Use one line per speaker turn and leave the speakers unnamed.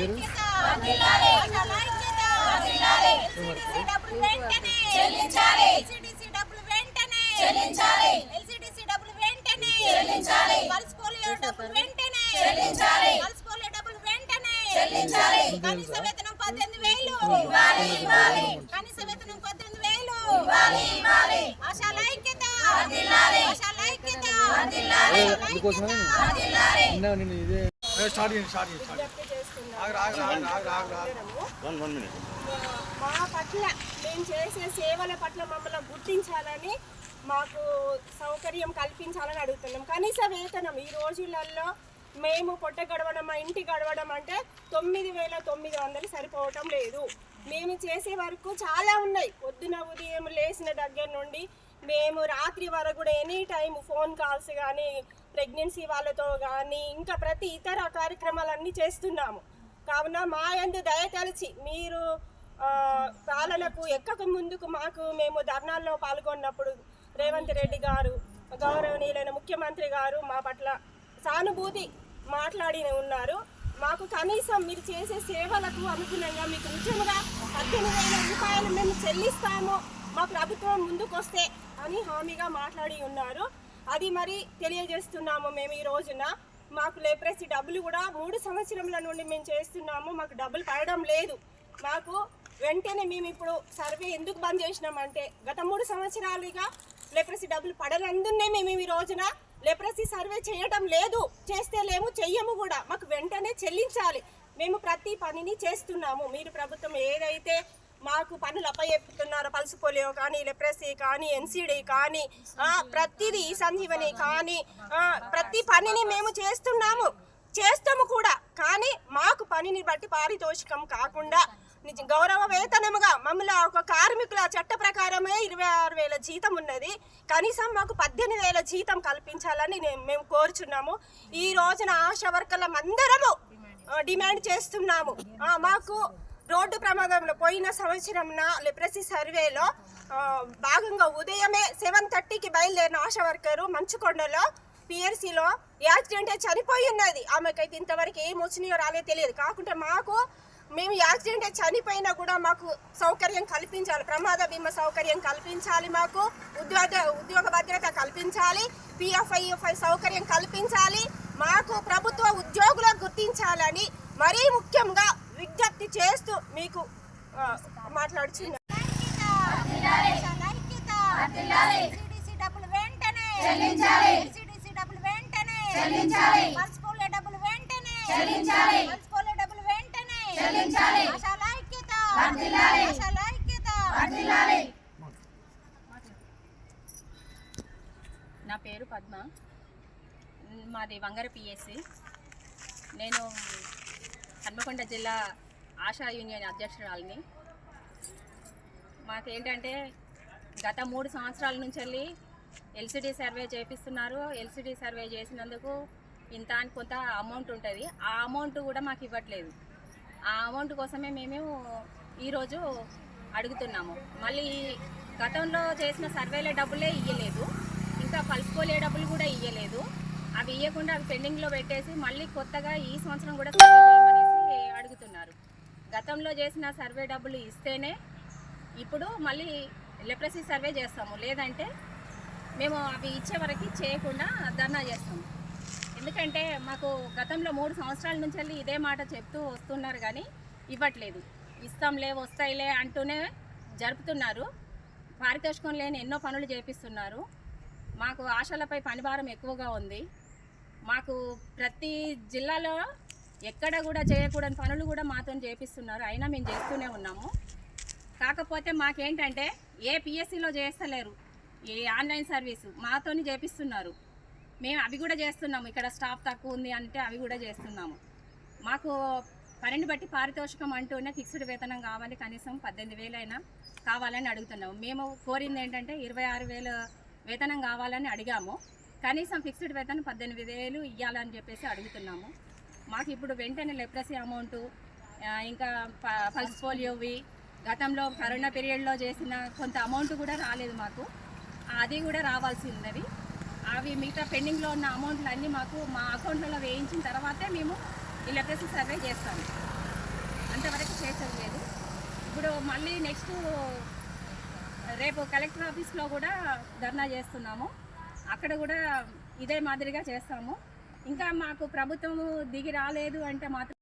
పేరు
ఎల్సిడిసి డబ్బులు వెంటనే చెల్లించాలి ఎల్సిడిసి డబ్బులు వెంటనే చెల్లించాలి ఎల్సిడిసి డబ్బులు వెంటనే చెల్లించాలి పల్స్ పోలియో డబ్బులు వెంటనే చెల్లించాలి పల్స్ పోలియో డబ్బులు వెంటనే చెల్లించాలి కనీస వేతనం పద్దెనిమిది వేలు ఇవ్వాలి ఇవ్వాలి. కనీస వేతనం పద్దెనిమిది వేలు ఇవ్వాలి ఇవ్వాలి ఆశా ఐక్యత ఆశా ఐక్యత
అందుకోసమే. నిన్న నేను ఇదే స్టార్ట్ చేయండి స్టార్ట్ చేయండి
మా పట్ల మేము చేసే సేవల పట్ల మమ్మల్ని గుర్తించాలని మాకు సౌకర్యం కల్పించాలని అడుగుతున్నాం. కనీస వేతనం ఈ రోజులలో మేము పొట్ట గడవడం మా ఇంటి గడవడం అంటే తొమ్మిది వేల తొమ్మిది వందలు సరిపోవటం లేదు. మేము చేసే వరకు చాలా ఉన్నాయి. పొద్దున ఉదయం లేచిన దగ్గర నుండి మేము రాత్రి వరకు కూడా ఎనీ టైం ఫోన్ కాల్స్ కానీ ప్రెగ్నెన్సీ వాళ్ళతో కానీ ఇంకా ప్రతి ఇతర కార్యక్రమాలన్నీ చేస్తున్నాము. కావున మా ఎందు దయతలిచి మీరు పాలనకు ఎక్కక ముందుకు మాకు మేము ధర్నాల్లో పాల్గొన్నప్పుడు రేవంత్ రెడ్డి గారు గౌరవనీయులైన ముఖ్యమంత్రి గారు మా పట్ల సానుభూతి మాట్లాడి ఉన్నారు. మాకు కనీసం మీరు చేసే సేవలకు అనుగుణంగా మీకు నిజంగా పద్దెనిమిది వేల రూపాయలు మేము చెల్లిస్తాము. మా ప్రభుత్వం ముందుకొస్తే అని హామీగా మాట్లాడి ఉన్నారు. అది మరి తెలియజేస్తున్నాము మేము ఈ రోజున. మాకు లేప్రసి డబ్బులు కూడా మూడు సంవత్సరముల నుండి మేము చేస్తున్నాము. మాకు డబ్బులు పడడం లేదు. మాకు వెంటనే మేము ఇప్పుడు సర్వే ఎందుకు బంద్ చేసినామంటే గత మూడు సంవత్సరాలుగా లెప్రసీ డబ్బులు పడనందునే మేము ఈ రోజున లెప్రసీ సర్వే చేయడం లేదు. చేస్తే లేము చెయ్యము కూడా. మాకు వెంటనే చెల్లించాలి. మేము ప్రతి పనిని చేస్తున్నాము. మీరు ప్రభుత్వం ఏదైతే మాకు పనులు అప్పచెప్తున్నారో. పల్స్ పోలియో కానీ లెప్రసీ కానీ ఎన్సీడీ కానీ ప్రతిదీ ఈ సంజీవని కానీ ప్రతి పనిని మేము చేస్తున్నాము. చేస్తాము కూడా. కానీ మాకు పనిని బట్టి పారితోషికం కాకుండా నిజ గౌరవ వేతనముగా మమ్మల్ని ఒక కార్మికుల చట్ట ప్రకారమే ఇరవై ఆరు వేల జీతం ఉన్నది. కనీసం మాకు పద్దెనిమిది వేల జీతం కల్పించాలని మేము కోరుచున్నాము. ఈ రోజున ఆశా వర్కర్లం అందరము డిమాండ్ చేస్తున్నాము. మాకు రోడ్డు ప్రమాదంలో పోయిన సంవత్సరం లెప్రసీ సర్వేలో భాగంగా ఉదయమే సెవెన్ థర్టీకి బయలుదేరిన ఆశా వర్కరు మంచుకొండలో పిఆర్సీలో యాక్సిడెంట్ అయి చనిపోయి ఉన్నది. ఆమెకైతే ఇంతవరకు ఏం వచ్చినాయో రాలే తెలియదు. కాకుంటే మాకు మేము యాక్సిడెంట్ అయి చనిపోయినా కూడా మాకు సౌకర్యం కల్పించాలి. ప్రమాద బీమా సౌకర్యం కల్పించాలి మాకు. ఉద్యోగ ఉద్యోగ భద్రత కల్పించాలి. పిఎఫ్ఐఎఫ్ఐ సౌకర్యం కల్పించాలి. మాకు ప్రభుత్వ ఉద్యోగులకు గుర్తించాలని మరీ ముఖ్యంగా విజ్ఞప్తి చేస్తూ మీకు మాట్లాడుచున్నాను
డబ్బులు వెంటనే డబ్బులు వెంటనే డబ్బులు వెంటనే డబ్బులు ఆశాల ఐక్యత ఆశాల ఐక్యత
నా పేరు పద్మ. మాది వంగర పిఎస్సి నేను హన్మకొండ జిల్లా ఆశా యూనియన్ అధ్యక్షురాలని. మాకేంటంటే గత మూడు సంవత్సరాల నుంచి వెళ్ళి ఎల్సిడి సర్వే చేపిస్తున్నారు. ఎల్సిడి సర్వే చేసినందుకు ఇంత అని కొంత అమౌంట్ ఉంటుంది. ఆ అమౌంట్ కూడా మాకు ఇవ్వట్లేదు. ఆ అమౌంట్ కోసమే మేము ఈరోజు అడుగుతున్నాము. మళ్ళీ గతంలో చేసిన సర్వేల డబ్బులే ఇయ్యలేదు. ఇంకా కలుసుకోలే డబ్బులు కూడా ఇయ్యలేదు. అవి ఇవ్వకుండా అవి పెండింగ్లో పెట్టేసి మళ్ళీ కొత్తగా ఈ సంవత్సరం కూడా సర్వే గతంలో చేసిన సర్వే డబ్బులు ఇస్తేనే ఇప్పుడు మళ్ళీ లెప్రసీ సర్వే చేస్తాము. లేదంటే మేము అవి ఇచ్చే వరకు చేయకుండా ధర్నా చేస్తాము. ఎందుకంటే మాకు గతంలో మూడు సంవత్సరాల నుంచి వెళ్ళి ఇదే మాట చెప్తూ వస్తున్నారు కానీ ఇవ్వట్లేదు. ఇస్తాంలే వస్తాయిలే అంటూనే జరుపుతున్నారు. పారితోషికం లేని ఎన్నో పనులు చేపిస్తున్నారు. మాకు ఆశలపై పనిభారం ఎక్కువగా ఉంది. మాకు ప్రతి జిల్లాలో ఎక్కడ కూడా చేయకూడని పనులు కూడా మాతో చేపిస్తున్నారు. అయినా మేము చేస్తూనే ఉన్నాము. కాకపోతే మాకేంటంటే ఏ పిఎస్సిలో చేస్తలేరు. ఏ ఆన్లైన్ సర్వీసు మాతోని చేపిస్తున్నారు. మేము అవి కూడా చేస్తున్నాము. ఇక్కడ స్టాఫ్ తక్కువ ఉంది అంటే అవి కూడా చేస్తున్నాము. మాకు పనిని బట్టి పారితోషికం అంటూనే ఫిక్స్డ్ వేతనం కావాలి. కనీసం పద్దెనిమిది వేలైనా కావాలని అడుగుతున్నాము. మేము కోరింది ఏంటంటే ఇరవై ఆరు వేలు వేతనం కావాలని అడిగాము. కనీసం ఫిక్స్డ్ వేతనం పద్దెనిమిది వేలు ఇవ్వాలని చెప్పేసి అడుగుతున్నాము. మాకు ఇప్పుడు వెంటనే లెప్రసీ అమౌంట్ ఇంకా ప- పల్స్ పోలియోవి గతంలో కరోనా పీరియడ్లో చేసిన కొంత అమౌంట్ కూడా రాలేదు మాకు. అది కూడా రావాల్సి ఉన్నది అవి మిగతా పెండింగ్లో ఉన్న అమౌంట్లు అన్నీ మాకు మా అకౌంట్లలో వేయించిన తర్వాతే మేము ఈ లెప్రసీ సర్వే చేస్తాము అంతవరకు చేసేది లేదు. ఇప్పుడు మళ్ళీ నెక్స్ట్ రేపు కలెక్టర్ ఆఫీస్లో కూడా ధర్నా చేస్తున్నాము. అక్కడ కూడా ఇదే మాదిరిగా చేస్తాము. ఇంకా మాకు ప్రభుత్వం దిగి రాలేదు అంటే మాత్రం